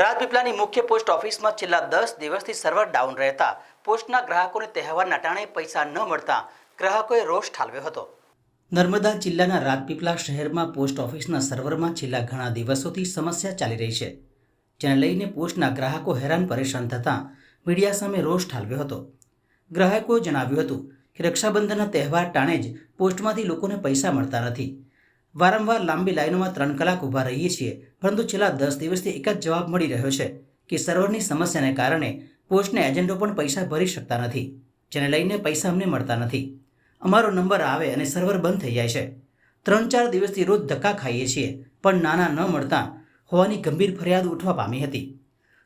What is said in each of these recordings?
રાજપીપળાની મુખ્ય પોસ્ટ ઓફિસમાં છેલ્લા દસ દિવસથી સર્વર ડાઉન રહેતા પોસ્ટના ગ્રાહકોને તહેવારના ટાણે પૈસા ન મળતા ગ્રાહકોએ રોષ ઠાલવ્યો હતો. નર્મદા જિલ્લાના રાજપીપળા શહેરમાં પોસ્ટ ઓફિસના સર્વરમાં છેલ્લા ઘણા દિવસોથી સમસ્યા ચાલી રહી છે, જેને લઈને પોસ્ટના ગ્રાહકો હેરાન પરેશાન થતાં મીડિયા સામે રોષ ઠાલવ્યો હતો. ગ્રાહકોએ જણાવ્યું હતું કે રક્ષાબંધનના તહેવાર ટાણે જ પોસ્ટમાંથી લોકોને પૈસા મળતા નથી. વારંવાર લાંબી લાઈનોમાં ત્રણ કલાક ઊભા રહીએ છીએ, પરંતુ છેલ્લા દસ દિવસથી એક જ જવાબ મળી રહ્યો છે કે સર્વરની સમસ્યાને કારણે પોસ્ટને એજન્ટો પણ પૈસા ભરી શકતા નથી, જેને લઈને પૈસા અમને મળતા નથી. અમારો નંબર આવે અને સર્વર બંધ થઈ જાય છે. ત્રણ ચાર દિવસથી રોજ ધક્કા ખાઈએ છીએ, પણ નાના ન મળતા હોવાની ગંભીર ફરિયાદ ઉઠવા પામી હતી.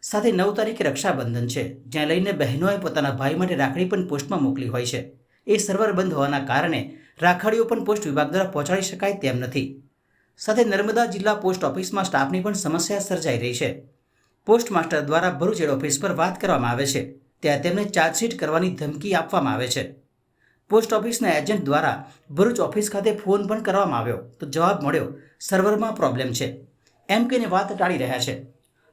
સાથે નવ તારીખે રક્ષાબંધન છે જ્યાં લઈને બહેનોએ પોતાના ભાઈ માટે રાખડી પણ પોસ્ટમાં મોકલી હોય છે. એ સર્વર બંધ હોવાના કારણે રાખડીઓ પણ પોસ્ટ વિભાગ દ્વારા પહોંચાડી શકાય તેમ નથી. સાથે નર્મદા જિલ્લા પોસ્ટ ઓફિસમાં સ્ટાફની પણ સમસ્યા સર્જાઈ રહી છે. પોસ્ટ માસ્ટર દ્વારા ભરૂચ હેડ ઓફિસ પર વાત કરવામાં આવે છે. ત્યાં તેમને ચાર્જશીટ કરવાની ધમકી આપવામાં આવે છે. પોસ્ટ ઓફિસના એજન્ટ દ્વારા ભરૂચ ઓફિસ ખાતે ફોન પણ કરવામાં આવ્યો તો જવાબ મળ્યો, સર્વરમાં પ્રોબ્લેમ છે. એમ કહીને વાત ટાળી રહ્યા છે.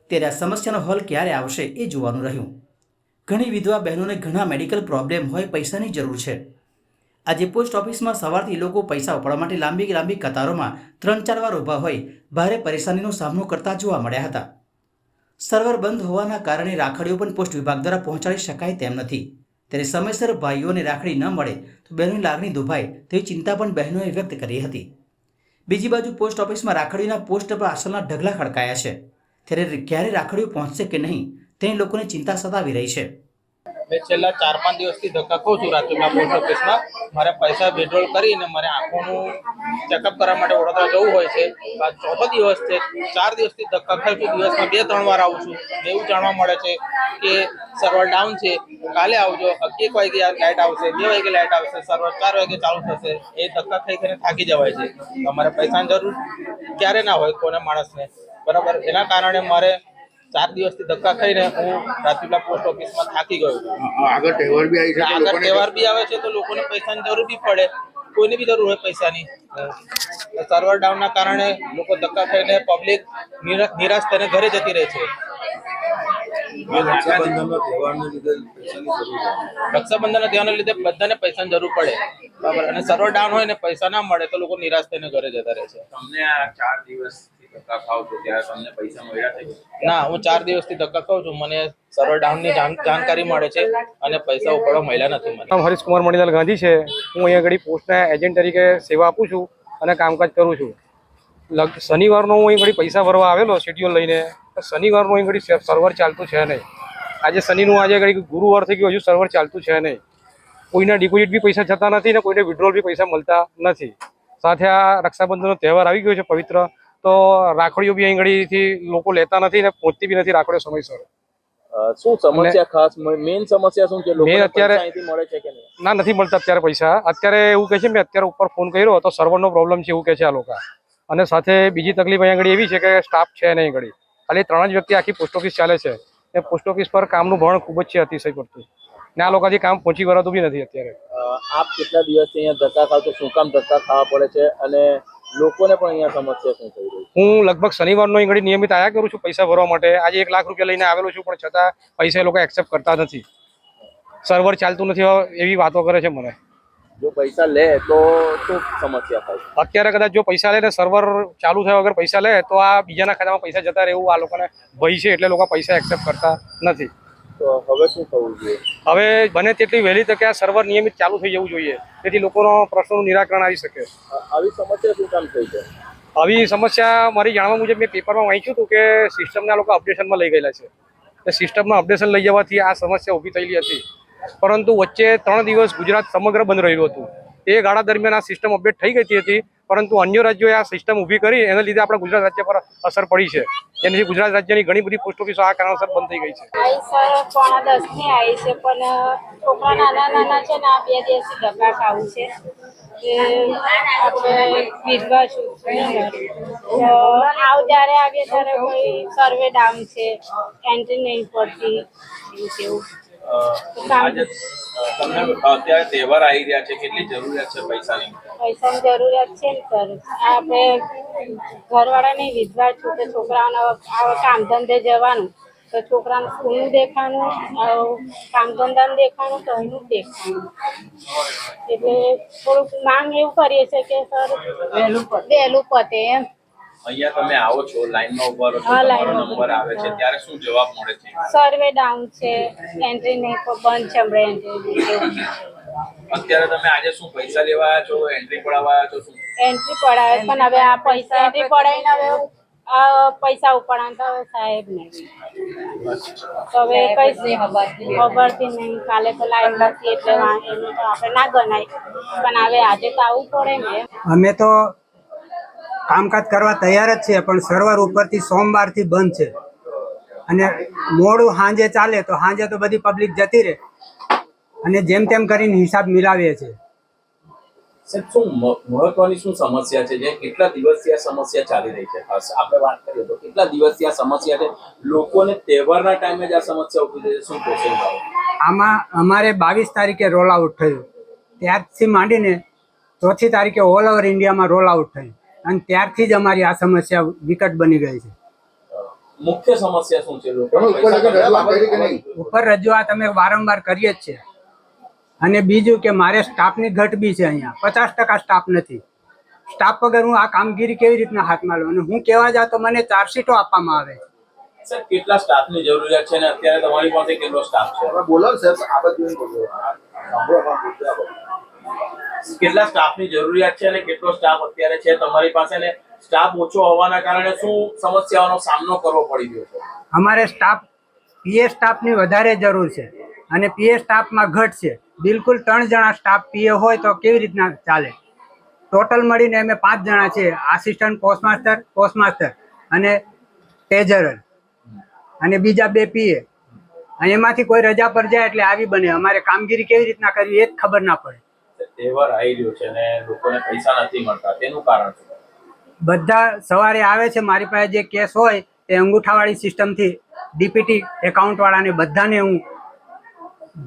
ત્યારે આ સમસ્યાનો હલ ક્યારે આવશે એ જોવાનું રહ્યું. ઘણી વિધવા બહેનોને ઘણા મેડિકલ પ્રોબ્લેમ હોય પૈસાની જરૂર છે. આજે પોસ્ટ ઓફિસમાં સવારથી લોકો પૈસા ઉપાડવા માટે લાંબી લાંબી કતારોમાં ત્રણ ચાર વાર ઊભા હોય, ભારે પરેશાનીનો સામનો કરતા જોવા મળ્યા હતા. સર્વર બંધ હોવાના કારણે રાખડીઓ પણ પોસ્ટ વિભાગ દ્વારા પહોંચાડી શકાય તેમ નથી. ત્યારે સમયસર ભાઈઓને રાખડી ન મળે તો બહેનોની લાગણી દુભાય તેવી ચિંતા પણ બહેનોએ વ્યક્ત કરી હતી. બીજી બાજુ પોસ્ટ ઓફિસમાં રાખડીઓના પોસ્ટ પર આસનના ઢગલા ખડકાયા છે. ત્યારે ક્યારે રાખડીઓ પહોંચશે કે નહીં, તેની લોકોને ચિંતા સતાવી રહી છે. મેં છેલ્લા ચાર પાંચ દિવસથી ધક્કા ખાઉં છું રાજુલા પોસ્ટ ઓફિસમાં મારે પૈસા વિડ્રોલ કરીને મારે આંખોનું ચેકઅપ કરવા માટે વડોદરા જવું હોય છે. આ ચોથો દિવસ છે, ચાર દિવસથી ધક્કા ખાઉં છું. દિવસમાં બે, ત્રણ વાર આવું છું. એવું જાણવા મળે છે કે સર્વર ડાઉન છે. કાલે આવજો, એક વાગે લાઇટ આવશે, બે વાગે લાઇટ આવશે સર્વર ચાર વાગે ચાલુ થશે. એ ધક્કા ખાઈ કરીને થાકી જવાય છે. અમારે પૈસાની જરૂર ક્યારે ના હોય કોને માણસને. બરાબર? એના કારણે મારે ચાર દિવસથી ધક્કા ખાઈને હું રાજપીપળા પોસ્ટ ઓફિસમાં થાકી ગયો આગળ તહેવાર બી આવી છે આગળ તહેવાર બી આવે છે તો લોકોને પૈસાની જરૂર બી પડે. કોઈને બી જરૂર હોય પૈસાની. સર્વર ડાઉનના કારણે લોકો ધક્કા ખાઈને પબ્લિક નિરાશ થઈને ઘરે જતી રહે છે. રક્ષાબંધનનો તહેવારને લીધે બધાને પૈસાની જરૂર પડે. બરાબર. અને સર્વર ડાઉન હોય ને પૈસા ના મળે તો લોકો નિરાશ થઈને ઘરે જતા રહે છે. તમને આ ચાર દિવસથી ધક્કા ખાવ છો ત્યારે તમને પૈસા મળ્યા છે? ના હું ચાર દિવસથી ધક્કા ખાઉં છું. મને સર્વર ડાઉનની જાણ જાણકારી મળે છે અને પૈસા ઉપાડવા મળ્યા નથી મને. નામ હરીશ કુમાર મણીલાલ ગાંધી છે. હું અહીંયા આગળ પોસ્ટના એજન્ટ તરીકે સેવા આપું છું અને કામકાજ કરું છું. લગ શનિવારનો હું અહીં ઘડી પૈસા ભરવા આવેલો શેડ્યુલ લઈને. શનિવારનું અહીં ઘડી સર્વર ચાલતું છે નહીં. આજે શનિનું આજે ઘડી ગુરુવાર થઈ ગયું હજુ સર્વર ચાલતું છે નહીં. કોઈના ડિપોઝિટ બી પૈસા જતા નથી ને કોઈને વિડ્રોલ બી પૈસા મળતા નથી. સાથે આ રક્ષાબંધનનો તહેવાર આવી ગયો છે પવિત્ર. તો રાખડીઓ બી અહીં ઘડીથી લોકો લેતા નથી ને પહોંચતી બી નથી રાખડીઓ સમયસર. શું સમસ્યા ખાસ? મેઇન સમસ્યા શું છે? અત્યારે- મળે છે કે નહીં? ના નથી મળતા અત્યારે પૈસા. અત્યારે એવું કહે છે મેં અત્યારે ઉપર ફોન કર્યો તો સર્વરનો પ્રોબ્લેમ છે એવું કહે છે આ લોકો. અને સાથે બીજી તકલીફ અહીંયા ઘડી એવી છે કે સ્ટાફ છે નહીં ઘડી ખાલી ત્રણ જ વ્યક્તિ આખી પોસ્ટ ઓફિસ ચાલે છે. એ પોસ્ટ ઓફિસ પર કામનું ભણ ખૂબ જ છે અતિશય પડતું ને આ લોકોથી કામ પહોંચી વળાતું બી નથી અત્યારે. આપ કેટલા દિવસથી અહીંયા ધક્કા ખાવ તો શું કામ ધક્કા ખાવા પડે છે? અને લોકોને પણ અહીંયા સમસ્યા શું થઈ રહી હું લગભગ શનિવારનો ઘડી નિયમિત આયા કરું છું પૈસા ભરવા માટે. આજે એક લાખ રૂપિયા લઈને આવેલો છું પણ છતાં પૈસા એ લોકો એક્સેપ્ટ કરતા નથી. સર્વર ચાલતું નથી એવી વાતો કરે છે મને. જો પૈસા લે તો શું સમસ્યા થાય? અત્યારે કદાચ જો પૈસા લે ને સર્વર ચાલુ થયા વગર પૈસા લે તો આ બીજાના ખાતામાં પૈસા જતા રહે એવું આ લોકોને ભય છે એટલે લોકો પૈસા એક્સેપ્ટ કરતા નથી. તો હવે શું થવું જોઈએ? હવે બને તેટલી વહેલી તકે આ સર્વર નિયમિત ચાલુ થઈ જવું જોઈએ. જેથી લોકોનો પ્રશ્નોનું નિરાકરણ આવી શકે. આવી સમસ્યા શું કામ થઈ છે? આવી સમસ્યા મારી જાણવા મુજબ મેં પેપરમાં વાંચ્યું હતું કે સિસ્ટમના લોકો અપડેશનમાં લઈ ગયેલા છે. તે સિસ્ટમમાં અપડેશન લઈ જવાથી આ સમસ્યા ઊભી થયેલી હતી. પરંતુ વચ્ચે ત્રણ દિવસ ગુજરાત સમગ્ર બંધ રહ્યું હતું. તે ગાળા દરમિયાન આ સિસ્ટમ અપડેટ થઈ ગઈ હતી. પરંતુ અન્ય રાજ્યોએ આ સિસ્ટમ ઊભી કરી એના લીધે આપણા ગુજરાત રાજ્ય પર અસર પડી છે. જેનાથી ગુજરાત રાજ્યની ઘણી બધી પોસ્ટ ઓફિસો આ કારણોસર બંધ થઈ ગઈ છે. પોણા દસની આવી છે પણ છોકરા નાના નાના છે ને આ બે દિવસથી ધક્કા ખાવું છે. આપણે વિધવા છું? આવ જ્યારે આવીએ ત્યારે કોઈ સર્વે ડાઉન છે એન્ટ્રી નહીં પડતી એવું તમને અત્યારે તહેવાર આવી રહ્યા છે કેટલી જરૂરિયાત છે પૈસાની? પૈસાની જરૂરિયાત છે ને સર? આપણે ઘરવાળાને વિધવા છું તો છોકરાઓને આવા કામ ધંધે જવાનું. તો છોકરાને સ્કૂલનું દેખાણું કામ ધંધાનું દેખાણું તો એનું દેખાણું. એટલે થોડુંક માંગ એવું કરીએ છીએ કે સર વહેલું પતે એમ. અહીંયા તમે આવો છો લાઈનમાં ઊભા રહો છો તમારો નંબર આવે છે ત્યારે શું જવાબ મળે છે? સર્વે ડાઉન છે એન્ટ્રી નહીં બંધ છે હમણાં એન્ટ્રી અત્યારે તમે આજે શું પૈસા લેવા આવ્યા છો એન્ટ્રી પડાવવા આવ્યા છો શું? એન્ટ્રી પડાવે પણ હવે આ પૈસા એન્ટ્રી પડાવીને હવે આ પૈસા ઉપાડવાના તો હવે સાહેબ નહીં. તો હવે કઈ ખબરથી નહીં. કાલે તો લાઈન નથી એટલે એનું તો આપણે ના ગણાય. પણ હવે આજે તો આવવું પડે ને. અમે તો કામકાજ કરવા તૈયાર જ છે પણ સર્વર ઉપરથી સોમવારથી બંધ છે. અને મોડું સાંજે ચાલે તો સાંજે તો બધી પબ્લિક જતી રહે. અને જેમ તેમ કરીને હિસાબ મિલાવીએ છીએ. સાહેબ શું મહત્વની શું સમસ્યા છે? જે કેટલા દિવસથી આ સમસ્યા ચાલી રહી છે? ખાસ આપણે વાત કરીએ તો કેટલા દિવસથી આ સમસ્યા છે? લોકોને તહેવારના ટાઈમે જ આ સમસ્યા ઊભી થઈ છે. શું કહેશો આમાં અમારે બાવીસ તારીખે રોલ આઉટ થયું. ત્યારથી માંડીને ચોથી તારીખે ઓલ ઓવર ઇન્ડિયામાં રોલ આઉટ થયું. અને ત્યારથી જ અમારી આ સમસ્યા વિકટ બની ગઈ છે. મુખ્ય સમસ્યા શું છે ઉપર રજૂઆત અમે વારંવાર કરીએ જ છે અને બીજું કે મારે સ્ટાફની ઘટ બી છે અહીંયા. પચાસ ટકા સ્ટાફ નથી. સ્ટાફ વગર હું આ કામગીરી કેવી રીતના હાથમાં લઉં? અને હું કેવા જાઉં તો મને ચાર્જશીટો આપવામાં આવે સર કેટલા સ્ટાફની જરૂરિયાત છે? અને અત્યારે તમારી પાસે કેટલો સ્ટાફ છે? બોલો સર. આ બધું બોલો સાંભળો અમારા મુદ્દા પર. કેટલા સ્ટાફની જરૂરિયાત છે અને કેટલો સ્ટાફ અત્યારે છે? તમારી પાસે ને સ્ટાફ ઓછો હોવાના કારણે શું સમસ્યાઓનો સામનો કરવો પડી રહ્યો છે? અમારે સ્ટાફ, પીએ સ્ટાફની વધારે જરૂર છે અને પીએ સ્ટાફમાં ઘટ છે. બિલકુલ ત્રણ જણા સ્ટાફ પીએ હોય તો કેવી રીતના ચાલે? ટોટલ મળીને અમે પાંચ જણા છે. આસિસ્ટન્ટ પોસ્ટમાસ્ટર પોસ્ટમાસ્ટર અને ટેજરર અને બીજા બે પીએ. એમાંથી કોઈ રજા પર જાય એટલે આવી બને. અમારે કામગીરી કેવી રીતના કરવી એ જ ખબર ના પડે. તહેવાર આવી રહ્યો છે અને લોકોને પૈસા નથી મળતા. તેનું કારણ શું? બધા સવારે આવે છે, મારી પાસે જે કેસ હોય તે અંગૂઠાવાળી સિસ્ટમથી ડીપીટી એકાઉન્ટવાળાને બધાને હું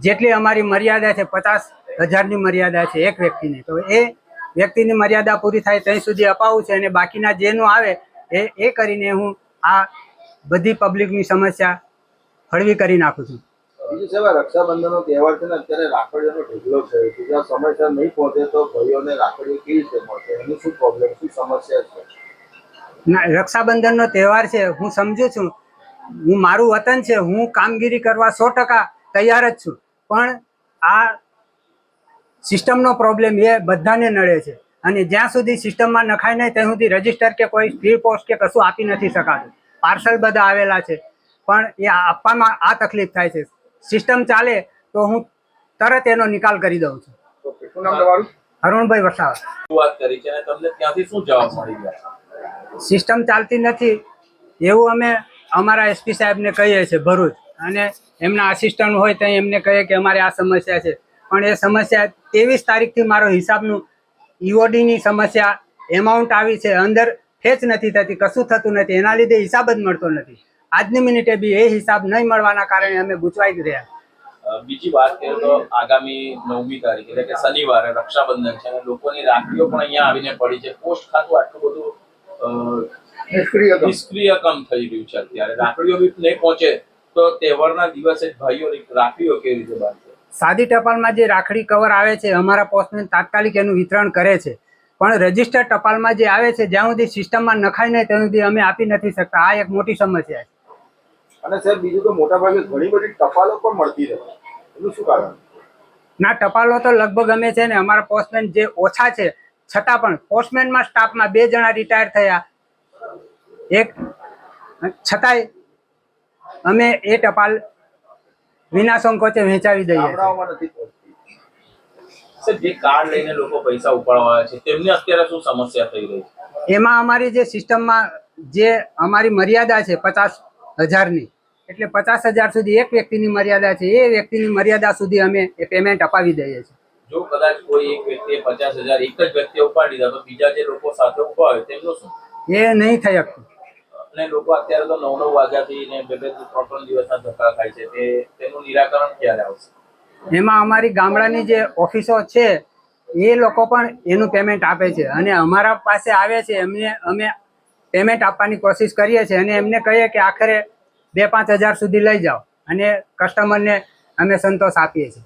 જેટલી અમારી મર્યાદા છે, પચાસ હજારની મર્યાદા છે એક વ્યક્તિને. તો એ વ્યક્તિની મર્યાદા પૂરી થાય ત્યાં સુધી અપાવું છે અને બાકીના જેનું આવે એ એ કરીને હું આ બધી પબ્લિકની સમસ્યા હળવી કરી નાખું છું. બીજું સાહેબ રક્ષાબંધનનો તહેવાર છે ને, અત્યારે રાખડીઓનો ઢગલો છે. જો સમયસર નહીં પહોંચે તો ભાઈઓને રાખડીઓ કેવી રીતે મળશે? એની શું પ્રોબ્લેમ શું સમસ્યા છે? ના, રક્ષાબંધનનો તહેવાર છે, હું સમજુ છું. હું, મારું વતન છે, હું કામગીરી કરવા સો ટકા તૈયાર જ છું. પણ આ સિસ્ટમનો પ્રોબ્લેમ એ બધાને નડે છે. અને જ્યાં સુધી સિસ્ટમમાં નખાય નહીં, ત્યાં સુધી રજિસ્ટર કે કોઈ સ્પીડ પોસ્ટ કે કશું આપી નથી શકાતું. પાર્સલ બધા આવેલા છે. પણ એ આપવામાં આ તકલીફ થાય છે. સિસ્ટમ ચાલે તો હું તરત એનો નિકાલ કરી દઉં છું. તો અરુણભાઈ વસાવા. વાત કરી છે અને તમને ત્યાંથી શું જવાબ મળી ગયા? સિસ્ટમ ચાલતી નથી એવું અમે અમારા એસપી સાહેબને કહીએ છીએ ભરૂચ. અને એમના આસિસ્ટન્ટ હોય ત્યાં એમને કહીએ કે અમારે આ સમસ્યા છે. પણ એ સમસ્યા ત્રેવીસ તારીખથી મારો હિસાબનું ઈઓડીની સમસ્યા એમાઉન્ટ આવી છે અંદર ફેચ નથી થતી કશું થતું નથી એના લીધે હિસાબ જ મળતો નથી. આજની મિનિટે બી એ હિસાબ નહીં મળવાના કારણે અમે ગૂંચવાઈ જ રહ્યા. બીજી વાત કરીએ તો આગામી નવમી તારીખ એટલે કે શનિવારે રક્ષાબંધન છે અને લોકોની રાખડીઓ પણ અહીંયા આવીને પડી છે. પોસ્ટ ખાતું આટલું બધું નિષ્ક્રિય કામ. થઈ રહ્યું છે અત્યારે. રાખડીઓ બી નહીં પહોંચે તો તહેવારના દિવસે જ ભાઈઓની રાખડીઓ કેવી રીતે બાંધશે? સાદી ટપાલમાં જે રાખડી કવર આવે છે અમારા પોસ્ટમેન તાત્કાલિક એનું વિતરણ કરે છે. પણ રજિસ્ટર ટપાલમાં જે આવે છે જ્યાં સુધી સિસ્ટમમાં નખાય નહીં ત્યાં સુધી અમે આપી નથી શકતા. આ એક મોટી સમસ્યા છે. અને સાહેબ બીજું તો મોટા ભાગે ઘણી બધી ટપાલો પણ મળતી રહે એનું શું કારણ? ના ટપાલો તો લગભગ અમે છે ને અમારા પોસ્ટમેન જે ઓછા છે છતાં પણ પોસ્ટમેનમાં સ્ટાફમાં બે જણા રિટાયર થયા. એક છતાંય અમે એ ટપાલ વિના સંકોચે વહેંચાવી દઈએ જે કાર્ડ લઈને લોકો પૈસા ઉપાડવા છે તેમને અત્યારે શું સમસ્યા થઈ રહી છે? એમાં અમારી જે સિસ્ટમમાં જે અમારી મર્યાદા છે પચાસ હજારની. એટલે પચાસ હજાર સુધી એક વ્યક્તિની મર્યાદા છે. એ વ્યક્તિની મર્યાદા સુધી અમે એ પેમેન્ટ અપાવી દઈએ છીએ. જો કદાચ કોઈ એક વ્યક્તિએ પચાસ હજાર એક જ વ્યક્તિએ ઉપાડી દીધા તો બીજા જે લોકો સાથે ઊભા હોય તેમનું શું? એ નહીં થઈ શકતું. અને લોકો અત્યારે તો નવ નવ વાગ્યાથી ને બે બે ત્રણ ત્રણ દિવસના ધક્કા ખાય છે. તે તેનું નિરાકરણ ક્યારે આવશે? એમાં અમારી ગામડાની જે ઓફિસો છે એ લોકો પણ એનું પેમેન્ટ આપે છે. અને અમારા પાસે આવે છે. એમને અમે પેમેન્ટ આપવાની કોશિશ કરીએ છીએ અને એમને કહીએ કે આખરે બે પાંચ હજાર સુધી લઈ જાઓ અને કસ્ટમરને અમે સંતોષ આપીએ છીએ.